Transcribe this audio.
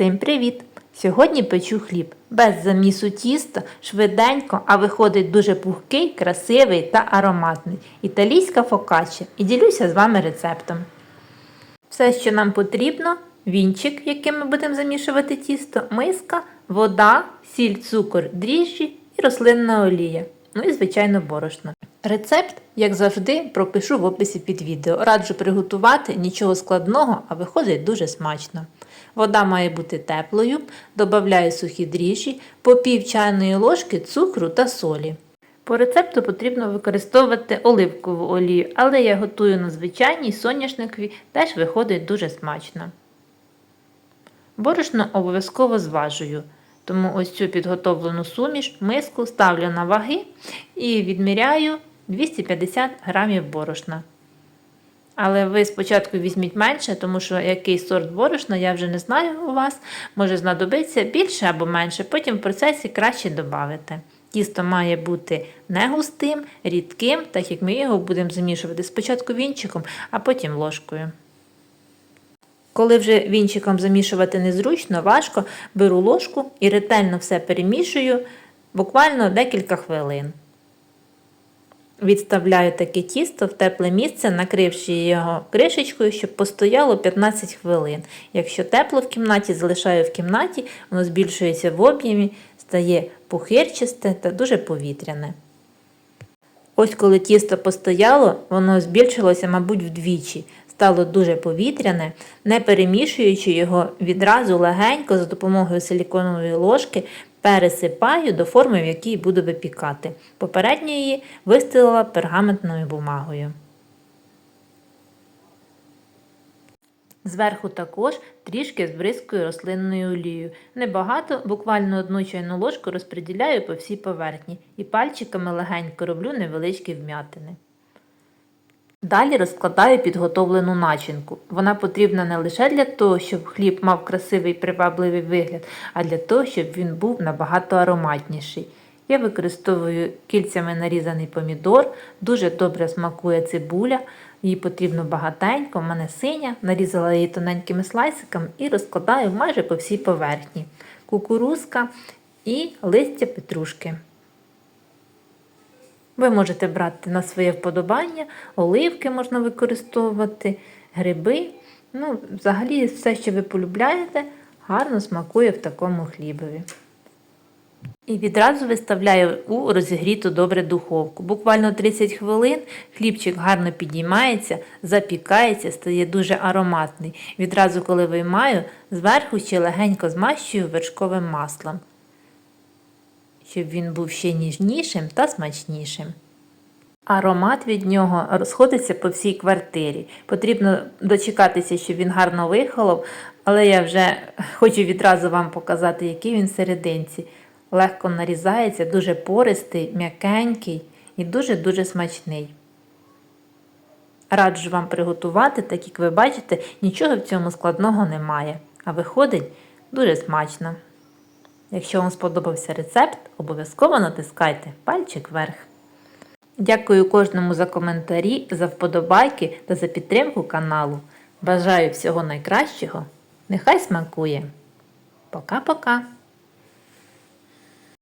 Привіт! Сьогодні печу хліб без замісу тіста, швиденько, а виходить дуже пухкий, красивий та ароматний. Італійська фокачча. І ділюся з вами рецептом. Все, що нам потрібно, вінчик, яким ми будемо замішувати тісто, миска, вода, сіль, цукор, дріжджі і рослинна олія. Ну і, звичайно, борошно. Рецепт, як завжди, пропишу в описі під відео. Раджу приготувати нічого складного, а виходить дуже смачно. Вода має бути теплою, додаю сухі дріжджі, по пів чайної ложки цукру та солі. По рецепту потрібно використовувати оливкову олію, але я готую на звичайній соняшниковій, теж виходить дуже смачно. Борошно обов'язково зважую, тому ось цю підготовлену суміш, миску ставлю на ваги і відміряю 250 грамів борошна. Але ви спочатку візьміть менше, тому що який сорт борошна, я вже не знаю у вас, може знадобиться більше або менше, потім в процесі краще додати. Тісто має бути не густим, рідким, так як ми його будемо замішувати спочатку вінчиком, а потім ложкою. Коли вже вінчиком замішувати незручно, важко, беру ложку і ретельно все перемішую буквально декілька хвилин. Відставляю таке тісто в тепле місце, накривши його кришечкою, щоб постояло 15 хвилин. Якщо тепло в кімнаті, залишаю в кімнаті, воно збільшується в об'ємі, стає пухирчасте та дуже повітряне. Ось коли тісто постояло, воно збільшилося, мабуть, вдвічі. Стало дуже повітряне, не перемішуючи його відразу легенько за допомогою силіконової ложки пересипаю до форми, в якій буду випікати. Попередньо її вистелила пергаментною бумагою. Зверху також трішки збризкую рослинною олією. Небагато, буквально одну чайну ложку розподіляю по всій поверхні і пальчиками легенько роблю невеличкі вм'ятини. Далі розкладаю підготовлену начинку. Вона потрібна не лише для того, щоб хліб мав красивий привабливий вигляд, а для того, щоб він був набагато ароматніший. Я використовую кільцями нарізаний помідор, дуже добре смакує цибуля, її потрібно багатенько, в мене синя, нарізала її тоненькими слайсиками і розкладаю майже по всій поверхні. Кукурузка і листя петрушки. Ви можете брати на своє вподобання, оливки можна використовувати, гриби. Ну, взагалі, все, що ви полюбляєте, гарно смакує в такому хлібові. І відразу виставляю у розігріту добре духовку. Буквально 30 хвилин хлібчик гарно підіймається, запікається, стає дуже ароматний. Відразу, коли виймаю, зверху ще легенько змащую вершковим маслом щоб він був ще ніжнішим та смачнішим. Аромат від нього розходиться по всій квартирі. Потрібно дочекатися, щоб він гарно вихолов, але я вже хочу відразу вам показати, який він серединці. Легко нарізається, дуже пористий, м'якенький і дуже-дуже смачний. Раджу вам приготувати, так як ви бачите, нічого в цьому складного немає, а виходить дуже смачно. Якщо вам сподобався рецепт, обов'язково натискайте пальчик вверх. Дякую кожному за коментарі, за вподобайки та за підтримку каналу. Бажаю всього найкращого. Нехай смакує. Пока-пока!